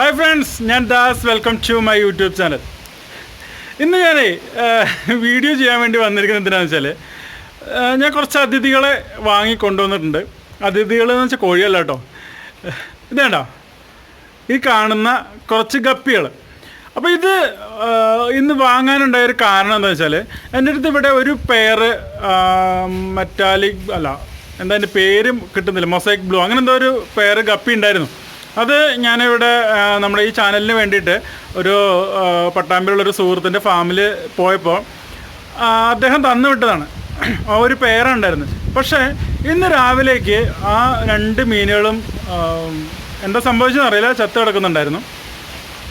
Hi friends ഞാൻ Das. Welcome to my YouTube channel ഇന്ന് ഞാനേ വീഡിയോ ചെയ്യാൻ വേണ്ടി വന്നിരിക്കുന്നത് എന്തിനാണെന്ന് വെച്ചാൽ ഞാൻ കുറച്ച് അതിഥികളെ വാങ്ങി കൊണ്ടുവന്നിട്ടുണ്ട്. അതിഥികൾ എന്ന് വെച്ചാൽ കോഴിയല്ല കേട്ടോ. ഇതേണ്ട ഈ കാണുന്ന കുറച്ച് ഗപ്പികൾ അപ്പോൾ ഇത് ഇന്ന് വാങ്ങാനുണ്ടായ ഒരു കാരണം എന്താ വെച്ചാൽ എന്റെ അടുത്ത് ഇവിടെ ഒരു പെയർ മെറ്റാലിക് അല്ല എന്താ അതിന്റെ പേരും കിട്ടുന്നില്ല. മൊസൈക്ക് ബ്ലൂ അങ്ങനെ എന്തോ ഒരു പെയർ ഗപ്പി ഉണ്ടായിരുന്നു. അത് ഞാനിവിടെ നമ്മുടെ ഈ ചാനലിന് വേണ്ടിയിട്ട് ഒരു പട്ടാമ്പിയിലുള്ളൊരു സുഹൃത്തിന്റെ ഫാമിൽ പോയപ്പോൾ അദ്ദേഹം തന്നു വിട്ടതാണ്. ആ ഒരു പേരുണ്ടായിരുന്നു. പക്ഷേ ഇന്ന് രാവിലേക്ക് ആ രണ്ട് മീനുകളും എന്താ സംഭവിച്ചതെന്ന് അറിയില്ല ചത്ത് കിടക്കുന്നുണ്ടായിരുന്നു.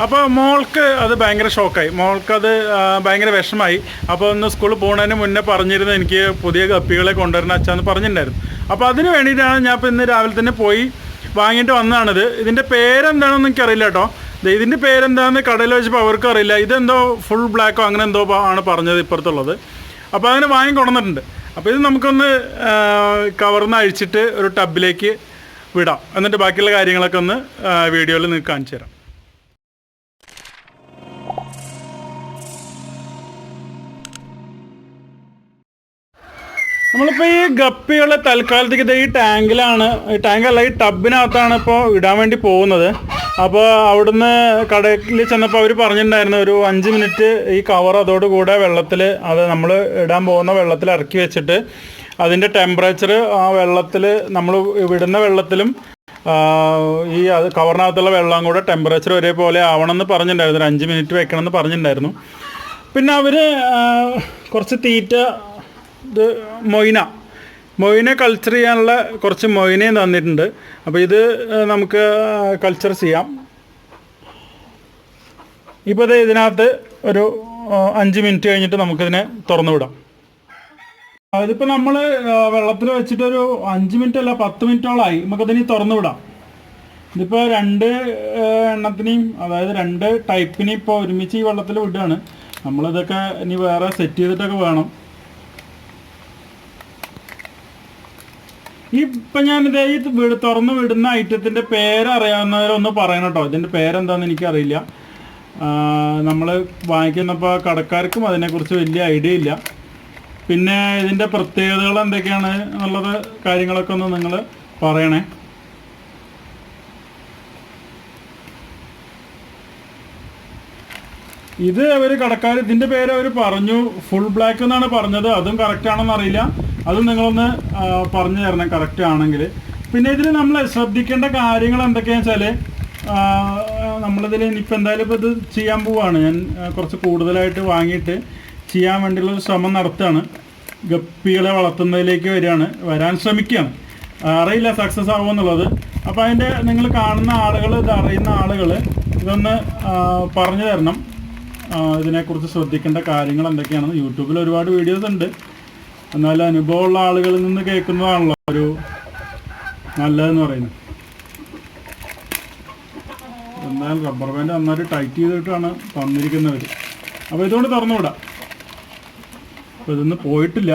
അപ്പോൾ മോൾക്ക് അത് ഭയങ്കര ഷോക്കായി. മോൾക്കത് ഭയങ്കര വിഷമായി അപ്പോൾ ഒന്ന് സ്കൂളിൽ പോകുന്നതിന് മുന്നേ പറഞ്ഞിരുന്നു എനിക്ക് പുതിയ കപ്പികളെ കൊണ്ടുവരണം അച്ഛാന്ന് പറഞ്ഞിട്ടുണ്ടായിരുന്നു. അപ്പോൾ അതിന് വേണ്ടിയിട്ടാണ് ഞാൻ ഇപ്പോൾ ഇന്ന് രാവിലെ തന്നെ പോയി വാങ്ങിയിട്ട് വന്നതാണിത്. ഇതിന്റെ പേരെന്താണെന്ന് എനിക്കറിയില്ല കേട്ടോ. ഇതിന്റെ പേരെന്താണെന്ന് കടയിൽ വെച്ചപ്പോൾ അവർക്കും അറിയില്ല. ഇതെന്തോ ഫുൾ ബ്ലാക്കോ അങ്ങനെ എന്തോ ആണ് പറഞ്ഞത് ഇപ്പുറത്തുള്ളത്. അപ്പോൾ അതിന് വാങ്ങി കൊണ്ടുവന്നിട്ടുണ്ട്. അപ്പോൾ ഇത് നമുക്കൊന്ന് കവർന്ന് അഴിച്ചിട്ട് ഒരു ടബിലേക്ക് വിടാം. എന്നിട്ട് ബാക്കിയുള്ള കാര്യങ്ങളൊക്കെ ഒന്ന് വീഡിയോയിൽ നിങ്ങൾക്ക് കാണിച്ചു തരാം. നമ്മളിപ്പോൾ ഈ ഗപ്പികൾ തൽക്കാലത്തേക്ക് ഈ ടാങ്കിലാണ് ടാങ്കല്ല ഈ ടബിനകത്താണ് ഇപ്പോൾ ഇടാൻ വേണ്ടി പോകുന്നത്. അപ്പോൾ അവിടുന്ന് കടയിൽ ചെന്നപ്പോൾ അവർ പറഞ്ഞിട്ടുണ്ടായിരുന്നു ഒരു അഞ്ച് മിനിറ്റ് ഈ കവർ അതോടുകൂടെ വെള്ളത്തിൽ അത് നമ്മൾ ഇടാൻ പോകുന്ന വെള്ളത്തിൽ ഇറക്കി വെച്ചിട്ട് അതിന്റെ ടെമ്പറേച്ചർ ആ വെള്ളത്തിൽ നമ്മൾ വിടുന്ന വെള്ളത്തിലും ഈ അത് കവറിനകത്തുള്ള വെള്ളം കൂടെ ടെമ്പറേച്ചർ ഒരേപോലെ ആവണം എന്ന് പറഞ്ഞിട്ടുണ്ടായിരുന്നു ഒരു അഞ്ച് മിനിറ്റ് വെക്കണമെന്ന് പറഞ്ഞിട്ടുണ്ടായിരുന്നു. പിന്നെ അവർ കുറച്ച് തീറ്റ ഇത് മൊയ്ന. മൊയ്നെ കൾച്ചർ ചെയ്യാനുള്ള കുറച്ച് മൊയ്നയും തന്നിട്ടുണ്ട്. അപ്പോൾ ഇത് നമുക്ക് കൾച്ചർ ചെയ്യാം. ഇപ്പോൾ ഇത് ഇതിനകത്ത് ഒരു അഞ്ച് മിനിറ്റ് കഴിഞ്ഞിട്ട് നമുക്കിതിനെ തുറന്നു വിടാം. അതിപ്പോൾ നമ്മൾ വെള്ളത്തിൽ വെച്ചിട്ടൊരു അഞ്ച് മിനിറ്റ് അല്ല പത്ത് മിനിറ്റോളായി നമുക്കതിനി തുറന്നു വിടാം. ഇതിപ്പോൾ രണ്ട് എണ്ണത്തിനെയും അതായത് രണ്ട് ടൈപ്പിനെയും ഇപ്പോൾ ഒരുമിച്ച് ഈ വെള്ളത്തിൽ വിടുകയാണ് നമ്മളിതൊക്കെ ഇനി വേറെ സെറ്റ് ചെയ്തിട്ടൊക്കെ വേണം. ഇപ്പം ഞാനിത് ഈ വീട് തുറന്ന് വിടുന്ന ഐറ്റത്തിന്റെ പേരറിയാവുന്നവരൊന്ന് പറയണം കേട്ടോ. ഇതിന്റെ പേരെന്താന്ന് എനിക്കറിയില്ല. നമ്മൾ വാങ്ങിക്കുന്നപ്പോൾ കടക്കാർക്കും അതിനെക്കുറിച്ച് വലിയ ഐഡിയ ഇല്ല. പിന്നെ ഇതിന്റെ പ്രത്യേകതകൾ എന്തൊക്കെയാണ് എന്നുള്ളത് കാര്യങ്ങളൊക്കെ ഒന്ന് നിങ്ങൾ പറയണേ. ഇത് അവർ കടക്കാർ ഇതിന്റെ പേര് അവർ പറഞ്ഞു. ഫുൾ ബ്ലാക്ക് എന്നാണ് പറഞ്ഞത്. അതും കറക്റ്റ് ആണെന്ന് അറിയില്ല അതും നിങ്ങളൊന്ന് പറഞ്ഞു തരണം കറക്റ്റ് ആണെങ്കിൽ. പിന്നെ ഇതിൽ നമ്മൾ ശ്രദ്ധിക്കേണ്ട കാര്യങ്ങൾ എന്തൊക്കെയാണെന്ന് വെച്ചാൽ നമ്മളിതിൽ ഇനിയിപ്പോൾ എന്തായാലും ഇപ്പോൾ ഇത് ചെയ്യാൻ പോവാണ്. ഞാൻ കുറച്ച് കൂടുതലായിട്ട് വാങ്ങിയിട്ട് ചെയ്യാൻ വേണ്ടിയുള്ള ഒരു ശ്രമം നടത്തുകയാണ്. ഗപ്പികളെ വളർത്തുന്നതിലേക്ക് വരികയാണ്. വരാൻ ശ്രമിക്കുകയാണ്. അറിയില്ല സക്സസ് ആവുമെന്നുള്ളത് അപ്പോൾ അതിന്റെ നിങ്ങൾ കാണുന്ന ആളുകൾ ഇത് അറിയുന്ന ആളുകൾ ഇതൊന്ന് പറഞ്ഞു തരണം. ഇതിനെക്കുറിച്ച് ശ്രദ്ധിക്കേണ്ട കാര്യങ്ങൾ എന്തൊക്കെയാണെന്ന്. യൂട്യൂബിൽ ഒരുപാട് വീഡിയോസ് ഉണ്ട്. എന്നാലും അനുഭവമുള്ള ആളുകളിൽ നിന്ന് കേൾക്കുന്നതാണല്ലോ ഒരു നല്ലതെന്ന് പറയുന്നത്. എന്നാൽ റബ്ബർ ബാൻഡ് നന്നായിട്ട് ടൈറ്റ് ചെയ്തിട്ടാണ് തന്നിരിക്കുന്നവർ അപ്പോൾ ഇതുകൊണ്ട് തുറന്നുവിടാം. അപ്പോൾ ഇതൊന്നും പോയിട്ടില്ല.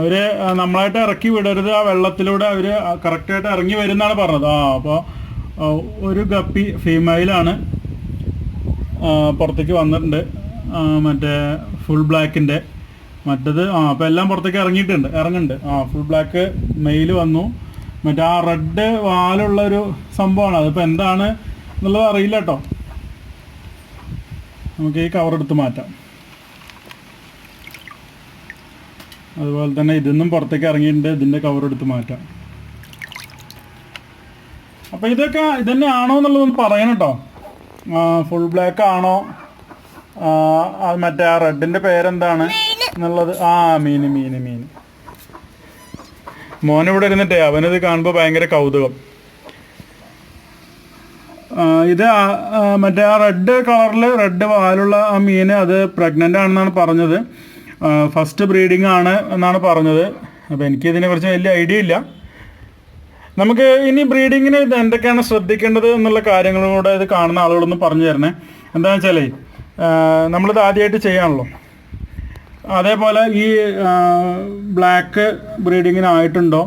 അവർ നമ്മളായിട്ട് ഇറക്കി വിടരുത്. ആ വെള്ളത്തിലൂടെ അവർ കറക്റ്റായിട്ട് ഇറങ്ങി വരുന്നാണ് പറഞ്ഞത്. ആ അപ്പോൾ ഒരു ഗപ്പി ഫീമെയിലാണ് പുറത്തേക്ക് വന്നിട്ടുണ്ട്. മറ്റേ ഫുൾ ബ്ലാക്കിന്റെ മറ്റത് ആ അപ്പോൾ എല്ലാം പുറത്തേക്ക് ഇറങ്ങിയിട്ടുണ്ട് ഇറങ്ങുന്നുണ്ട്. ആ ഫുൾ ബ്ലാക്ക് മെയിൽ വന്നു. മറ്റേ ആ റെഡ് വാലുള്ള ഒരു സംഭവമാണ്. അതിപ്പോൾ എന്താണ് എന്നുള്ളത് അറിയില്ല കേട്ടോ നമുക്ക് ഈ കവർ എടുത്ത് മാറ്റാം. അതുപോലെ തന്നെ ഇതൊന്നും പുറത്തേക്ക് ഇറങ്ങിയിട്ടുണ്ട് ഇതിന്റെ കവർ എടുത്ത് മാറ്റാം. അപ്പോൾ ഇതൊക്കെ ഇതന്നെ ആണോ എന്നുള്ളതൊന്ന് പറയണം കേട്ടോ ഫുൾ ബ്ലാക്ക് ആണോ? മറ്റേ ആ റെഡിന്റെ പേരെന്താണ്? എന്നുള്ളത്. ആ മീൻ മീന് മോൻ ഇവിടെ ഇരുന്നിട്ടേ അവനത് കാണുമ്പോൾ ഭയങ്കര കൗതുകം. ഇത് മറ്റേ ആ റെഡ് കളറിൽ റെഡ് വാലുള്ള ആ മീൻ അത് പ്രഗ്നന്റ് ആണെന്നാണ് പറഞ്ഞത്. ഫസ്റ്റ് ബ്രീഡിംഗ് ആണ് എന്നാണ് പറഞ്ഞത്. അപ്പോൾ എനിക്ക് ഇതിനെക്കുറിച്ച് വലിയ ഐഡിയ ഇല്ല. നമുക്ക് ഇനി ബ്രീഡിങ്ങിന് ഇത് എന്തൊക്കെയാണ് ശ്രദ്ധിക്കേണ്ടത് എന്നുള്ള കാര്യങ്ങളും കൂടെ ഇത് കാണുന്ന ആളുകളൊന്ന് പറഞ്ഞു തരണേ. എന്താണെന്ന് വെച്ചാലേ നമ്മളിത് ആദ്യമായിട്ട് ചെയ്യാണല്ലോ. അതേപോലെ ഈ ബ്ലാക്ക് ബ്രീഡിങ്ങിനായിട്ടുണ്ടോ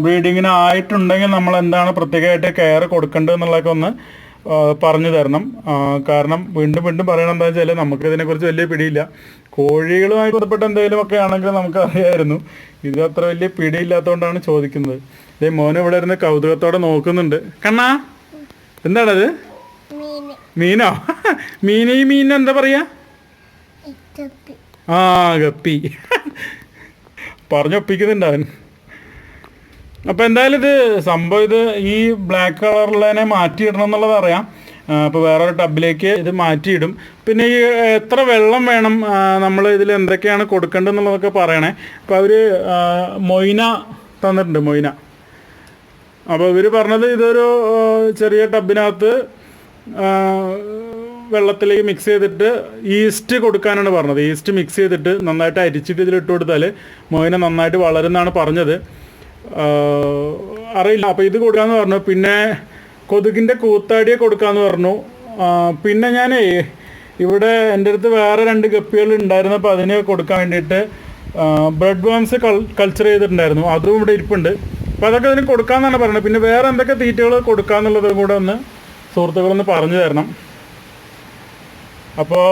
ബ്രീഡിങ്ങിന് ആയിട്ടുണ്ടെങ്കിൽ നമ്മൾ എന്താണ് പ്രത്യേകമായിട്ട് കെയർ കൊടുക്കേണ്ടത് എന്നുള്ളതൊക്കെ ഒന്ന് പറഞ്ഞു തരണം. കാരണം വീണ്ടും വീണ്ടും പറയണം എന്താ വെച്ചാൽ നമുക്ക് ഇതിനെക്കുറിച്ച് വലിയ പിടിയില്ല. കോഴികളുമായി ബന്ധപ്പെട്ട എന്തെങ്കിലുമൊക്കെ ആണെങ്കിൽ നമുക്ക് അറിയായിരുന്നു. ഇത് അത്ര വലിയ പിടിയില്ലാത്തതുകൊണ്ടാണ് ചോദിക്കുന്നത്. ഇതേ മോനെ ഇവിടെ ഇരുന്ന് കൗതുകത്തോടെ നോക്കുന്നുണ്ട്. കണ്ണാ എന്താണത്? മീന്. മീനോ? മീനിന് എന്താ പറയാ? ആ ഗപ്പി പറഞ്ഞൊപ്പിക്കുന്നുണ്ട് അവൻ. അപ്പോൾ എന്തായാലും ഇത് സംഭവം ഇത് ഈ ബ്ലാക്ക് കളറിലെ മാറ്റിയിടണം എന്നുള്ളത് അറിയാം. അപ്പോൾ വേറൊരു ടബിലേക്ക് ഇത് മാറ്റിയിടും. പിന്നെ ഈ എത്ര വെള്ളം വേണം നമ്മൾ ഇതിൽ എന്തൊക്കെയാണ് കൊടുക്കേണ്ടതെന്നുള്ളതൊക്കെ പറയണേ. അപ്പോൾ അവർ മൊയ്ന തന്നിട്ടുണ്ട് മൊയ്ന. അപ്പോൾ ഇവർ പറഞ്ഞത് ഇതൊരു ചെറിയ ടബിനകത്ത് വെള്ളത്തിലേക്ക് മിക്സ് ചെയ്തിട്ട് ഈസ്റ്റ് കൊടുക്കാനാണ് പറഞ്ഞത്. ഈസ്റ്റ് മിക്സ് ചെയ്തിട്ട് നന്നായിട്ട് അരിച്ചിട്ട് ഇതിലിട്ട് കൊടുത്താൽ മോയിനെ നന്നായിട്ട് വളരുന്നാണ് പറഞ്ഞത്. അറിയില്ല. അപ്പോൾ ഇത് കൊടുക്കാമെന്ന് പറഞ്ഞു. പിന്നെ കൊതുകിന്റെ കൂത്താടിയെ കൊടുക്കാമെന്ന് പറഞ്ഞു. പിന്നെ ഞാൻ ഇവിടെ എന്റെ അടുത്ത് വേറെ രണ്ട് ഗപ്പികൾ ഉണ്ടായിരുന്നു അപ്പോൾ അതിന് കൊടുക്കാൻ വേണ്ടിയിട്ട് ബ്രെഡ് വേംസ് കൾച്ചർ ചെയ്തിട്ടുണ്ടായിരുന്നു. അതും ഇവിടെ ഇരിപ്പുണ്ട്. അപ്പോൾ അതൊക്കെ അതിന് കൊടുക്കാമെന്നാണ് പറയുന്നത് പിന്നെ വേറെ എന്തൊക്കെ തീറ്റകൾ കൊടുക്കാമെന്നുള്ളതും കൂടെ ഒന്ന് സുഹൃത്തുക്കളൊന്ന് പറഞ്ഞു തരണം. അപ്പോൾ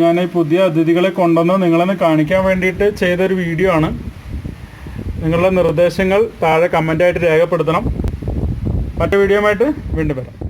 ഞാൻ ഈ പുതിയ അതിഥികളെ കൊണ്ടുവന്ന് നിങ്ങളൊന്ന് കാണിക്കാൻ വേണ്ടിയിട്ട് ചെയ്തൊരു വീഡിയോ ആണ്. നിങ്ങളുടെ നിർദ്ദേശങ്ങൾ താഴെ കമന്റായിട്ട് രേഖപ്പെടുത്തണം. മറ്റു ആയിട്ട് വീണ്ടും വരാം.